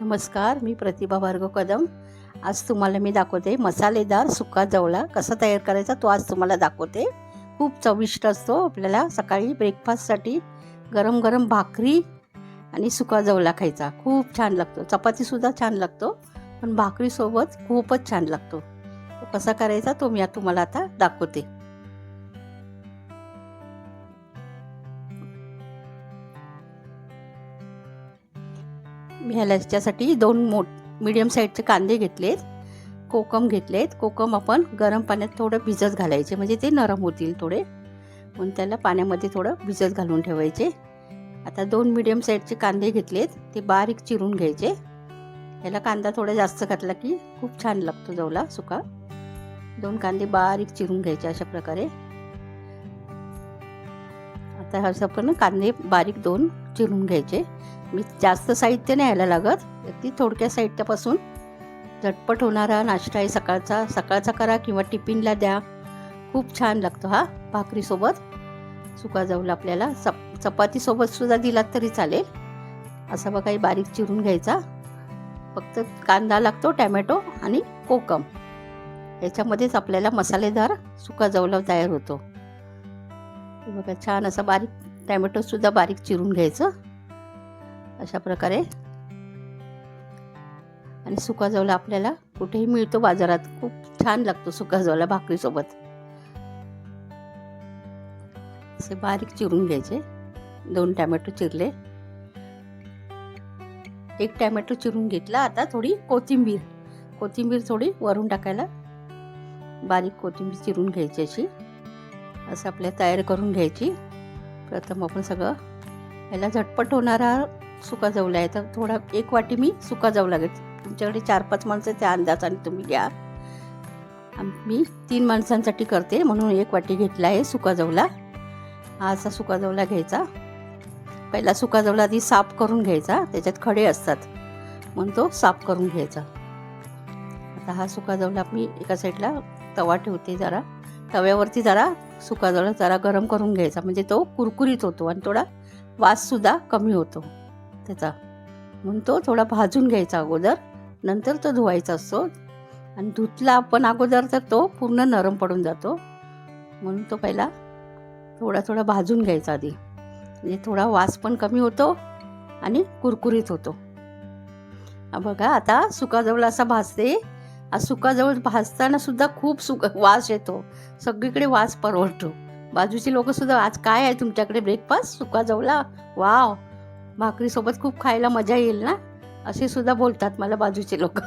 नमस्कार मी प्रतिभा भार्गव कदम. आज तुम्हाला मी दाखवते मसालेदार सुका जवळा कसा तयार करायचा तो आज तुम्हाला दाखवते. खूप चविष्ट असतो आपल्याला सकाळी ब्रेकफास्टसाठी गरम गरम भाकरी आणि सुका जवळा खायचा. खूप छान लागतो. चपातीसुद्धा छान लागतो पण भाकरीसोबत खूपच छान लागतो. तो कसा करायचा तो मी तुम्हाला आता दाखवते. मी ह्याच्यासाठी दोन मोठ मिडियम साईजचे कांदे घेतलेत. कोकम घेतलेत. कोकम आपण गरम पाण्यात थोडं भिजत घालायचे. म्हणजे ते नरम होतील थोडे. म्हणून त्याला पाण्यामध्ये थोडं भिजत घालून ठेवायचे. आता दोन मिडियम साईजचे कांदे घेतलेत. ते बारीक चिरून घ्यायचे. ह्याला कांदा थोडा जास्त घातला की खूप छान लागतो जवला सुका. दोन कांदे बारीक चिरून घ्यायचे अशा प्रकारे. आता असं पण कांदे बारीक दोन चिरून घ्यायचे. मी जास्त साहित्य नाही यायला लागत. अगदी थोडक्या साहित्यापासून. झटपट होणारा नाश्ता आहे सकाळचा. सकाळचा करा किंवा टिफिनला द्या. खूप छान लागतो हा भाकरीसोबत. सुका जाऊल आपल्याला चप चपातीसोबत सुद्धा दिलात तरी चालेल. असा बघा काही बारीक चिरून घ्यायचा. फक्त कांदा लागतो टॅमॅटो आणि कोकम. याच्यामध्येच आपल्याला मसालेदार सुका जवला तयार होतो. बघा छान असा बारीक टॅमॅटोसुद्धा बारीक चिरून घ्यायचं. अशा प्रकारे. आणि सुका जवला आपल्याला कुठेही मिळतो बाजारात. खूप छान लागतो सुका जवला भाकरीसोबत. असे बारीक चिरून घ्यायचे. दोन टॅमॅटो चिरले. एक टॅमॅटो चिरून घेतला आता थोडी कोथिंबीर. कोथिंबीर थोडी वरून टाकायला. बारीक कोथिंबीर चिरून घ्यायची अशी. असं आपल्या तयार करून घ्यायची. प्रथम आपण सगळं. याला झटपट होणारा सुका जवला आहे. तर थोडा एक वाटी मी सुका जवला घेते तुमच्याकडे चार पाच माणसं त्या अंदाजाने तुम्ही घ्या. मी तीन माणसांसाठी करते म्हणून एक वाटी घेतला आहे सुका जवला हा असा सुका जवला घ्यायचा. पहिला सुका जवला आधी साफ करून घ्यायचा. त्याच्यात खडे असतात. म्हणून तो साफ करून घ्यायचा. आता हा सुका जवला मी एका साईडला तवा ठेवते जरा. तव्यावरती जरा सुका जवळ जरा गरम करून घ्यायचा. म्हणजे तो कुरकुरीत होतो आणि थोडा वाससुद्धा कमी होतो. त्याचा. म्हणून तो थोडा भाजून घ्यायचा अगोदर नंतर तो धुवायचा असतो आणि धुतला आपण अगोदर तर तो पूर्ण नरम पडून जातो. म्हणून तो पहिला थोडा थोडा भाजून घ्यायचा आधी. म्हणजे थोडा वास पण कमी होतो आणि कुरकुरीत होतो. बघा आता सुकाजवळ असा भाजते. सुकाजवळ भाजताना सुद्धा खूप सुक वास येतो. सगळीकडे वास परवडतो. बाजूची लोकंसुद्धा आज काय आहे तुमच्याकडे ब्रेकफास्ट सुकाजवळा वाव भाकरीसोबत खूप खायला मजा येईल ना? असे सुद्धा बोलतात मला बाजूचे लोक.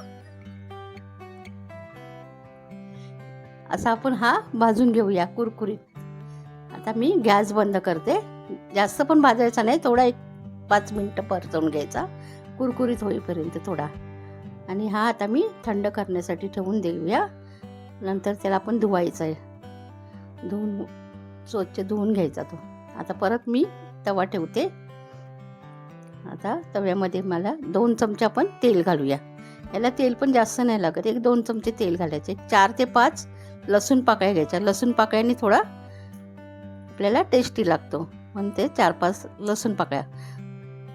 असा आपण हा भाजून घेऊया कुरकुरीत. आता मी गॅस बंद करते. जास्त पण भाजायचा नाही थोडा एक पाच मिनटं परतवून घ्यायचा. कुरकुरीत होईपर्यंत थोडा. आणि हा आता मी थंड करण्यासाठी ठेवून देऊया. नंतर त्याला आपण धुवायचं आहे धुवून स्वच्छ धुवून घ्यायचा तो. आता परत मी तवा ठेवते. आता तव्यामध्ये मला दोन चमचा पण तेल घालूया. याला तेल पण जास्त नाही लागत. एक दोन चमचे तेल घालायचे. चार ते पाच लसूण पाकळ्या घ्यायच्या. लसूण पाकळ्याने थोडा आपल्याला टेस्टी लागतो. म्हणून ते चार पाच लसूण पाकळ्या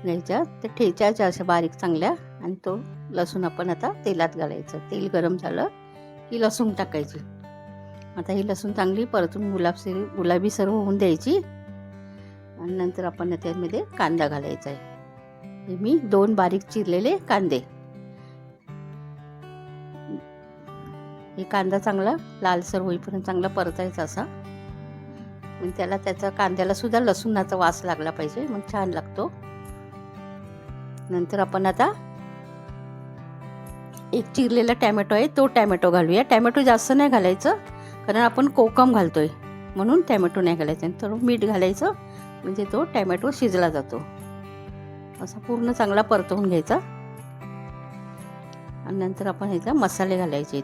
घ्यायच्या. ते ठेच्याच्या अशा बारीक चांगल्या आणि तो लसूण आपण आता तेलात घालायचं. तेल गरम झालं की लसूण टाकायची. आता ही लसूण चांगली परतून गुलाबसी गुलाबी सर्व होऊन द्यायची. आणि नंतर आपण त्यामध्ये कांदा घालायचा आहे. मी दोन बारीक चिरलेले कांदे. हे कांदा चांगला लालसर होईपर्यंत चांगला परतायचा असा. मग त्याला त्याचा कांद्याला सुद्धा लसूणाचा वास लागला पाहिजे मग छान लागतो. नंतर आपण आता एक चिरलेला टॅमॅटो आहे तो टॅमॅटो घालूया. टॅमॅटो जास्त नाही घालायचं कारण आपण कोकम घालतोय. म्हणून टॅमॅटो नाही घालायचं. तर थोडं मीठ घालायचं म्हणजे तो टॅमॅटो शिजला जातो. असा पूर्ण चांगला परतवून घ्यायचा. आणि नंतर आपण ह्याचा मसाले घालायचे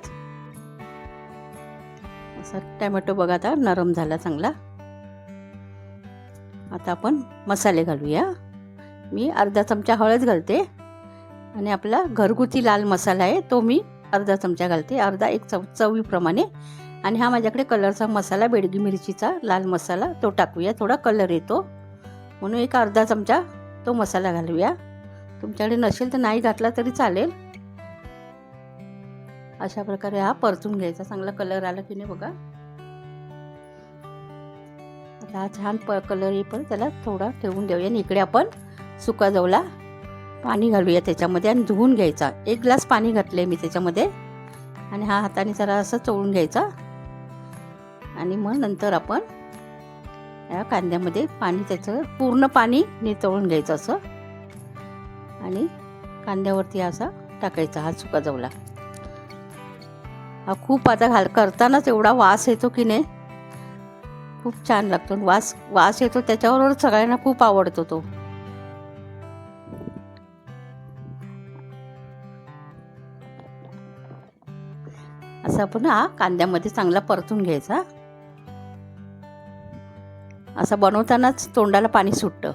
असा टॅमॅटो बघा आता नरम झाला चांगला. आता आपण मसाले घालूया. मी अर्धा चमचा हळद घालते. आणि आपला घरगुती लाल मसाला आहे तो मी अर्धा चमचा घालते. अर्धा एक चव चवीप्रमाणे. आणि हा माझ्याकडे कलरचा मसाला बेडगी मिरचीचा लाल मसाला तो टाकूया. थोडा कलर येतो. म्हणून एक अर्धा चमचा तो मसाला घालूया. तुमच्याकडे नसेल तर नाही घातला तरी चालेल. अशा प्रकारे हा परतून घ्यायचा. चांगला कलर आला की नाही बघा. आता हा छान प कलर येईपर्यंत त्याला थोडा ठेवून देऊया. आणि इकडे आपण सुका जवला पाणी घालूया त्याच्यामध्ये आणि धुवून घ्यायचा. एक ग्लास पाणी घातले मी त्याच्यामध्ये. आणि हा हाताने जरा असं चोळून घ्यायचा. आणि मग नंतर आपण या कांद्यामध्ये पाणी त्याचं पूर्ण पाणी नितळून घ्यायचं असं. आणि कांद्यावरती असा टाकायचा हा सुका जवला. हा खूप आता घाल करतानाच एवढा वास येतो की नाही? खूप छान लागतो. वास वास येतो त्याच्याबरोबर सगळ्यांना खूप आवडतो तो. असं आपण हा कांद्यामध्ये चांगला परतून घ्यायचा. असं बनवतानाच तोंडाला पाणी सुटतं.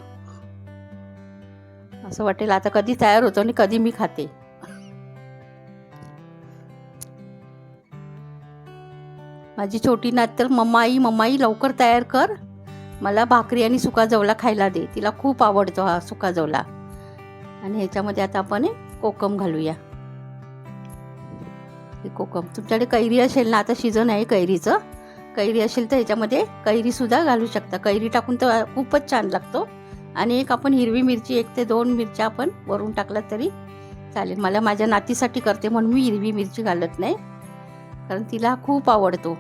असं वाटेल आता कधी तयार होतो आणि कधी मी खाते. माझी छोटी नात तर मम्माई मम्माई लवकर तयार कर. मला भाकरी आणि सुका जवला खायला दे. तिला खूप आवडतो हा सुका जवला आणि ह्याच्यामध्ये आता आपण हे कोकम घालूया. हे कोकम. तुमच्याकडे कैरी असेल ना आता सीझन आहे कैरीचं. कैरी असेल तर ह्याच्यामध्ये कैरीसुद्धा घालू शकता. कैरी टाकून तर खूपच छान लागतो. आणि एक आपण हिरवी मिरची एक ते दोन मिरच्या आपण वरून टाकला तरी चालेल. मला माझ्या नातीसाठी करते म्हणून मी हिरवी मिरची घालत नाही. कारण तिला खूप आवडतो.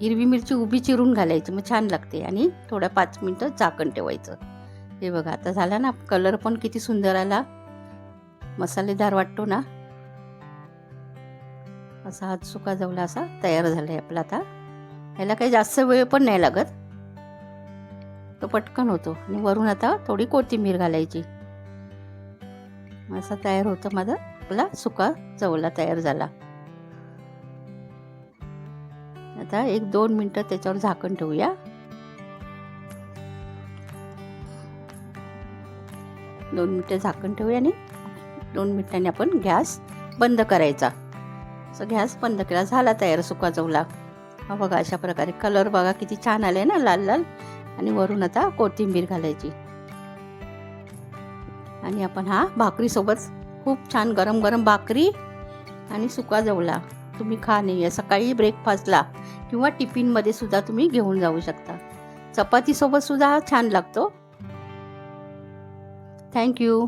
हिरवी मिरची उभी चिरून घालायची मग छान लागते. आणि थोड्या पाच मिनटं झाकण ठेवायचं. हे बघा आता झाला ना कलर पण किती सुंदर आला. मसालेदार वाटतो ना. असा हात सुका जवला असा तयार झाला आहे आपला आता. ह्याला काही जास्त वेळ पण नाही लागत. तो पटकन होतो आणि वरून आता थोडी कोथिंबीर घालायची. असा तयार होतं माझा. आपला सुका जवला तयार झाला. आता एक दोन मिनटं त्याच्यावर झाकण ठेवूया. दोन मिनटं झाकण ठेवूया आणि दोन मिनिटांनी आपण गॅस बंद करायचा. असं गॅस बंद केला झाला तयार सुका जवला. हा बघा अशा प्रकारे कलर बघा किती छान आले ना लाल लाल. आणि वरून आता कोथिंबीर घालायची. आणि आपण हा भाकरीसोबत खूप छान गरम गरम भाकरी आणि सुका जवला. तुम्ही खा नाही सकाळी ब्रेकफास्टला किंवा टिफिनमध्ये सुद्धा तुम्ही घेऊन जाऊ शकता. चपातीसोबत सुद्धा हा छान लागतो. थँक्यू